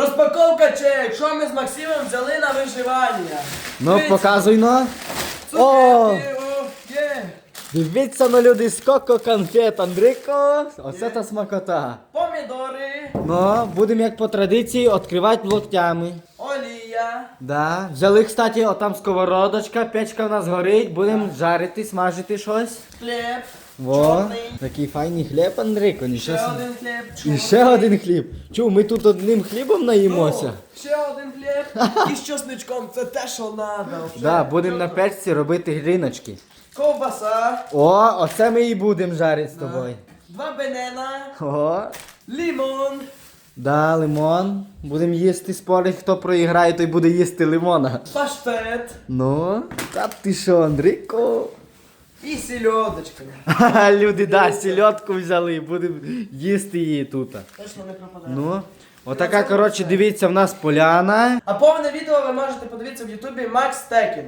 Розпаковка чек. Що ми з Максимом взяли на виживання? Ну, Дивіться, показуй ну. О! Цукерки, о, є. Дивіться на люди, скоко конфет, Андрико. Оце та смакота. Помідори, Ну, будемо як по традиції відкривати локтями. Да. Взяли, кстати, отам сковородочка, печка в нас горить, будемо жарити, смажити щось. хліб, Во, чорний. такий файний хліб, Андрійко. Ще один хліб, І чорний. ще один хліб. Чув, ми тут одним хлібом наїмося. О, Ще один хліб. І з чесничком. Це те, що треба. Да, будемо на печці робити гріночки. Ковбаса, О, оце ми і будемо жарити з тобою. два банана, О, лимон, да, лимон. Будемо їсти спорить, хто проіграє, той буде їсти лимона. паштет Ну, та ти що, Андрійко? і сільодочка. Ха-ха, Люди, да, сільотку взяли, будемо їсти її тут. Точно не пропадає. Ну, отака, коротше, дивіться, в нас поляна. А повне відео ви можете подивитися в Ютубі Макс Текін.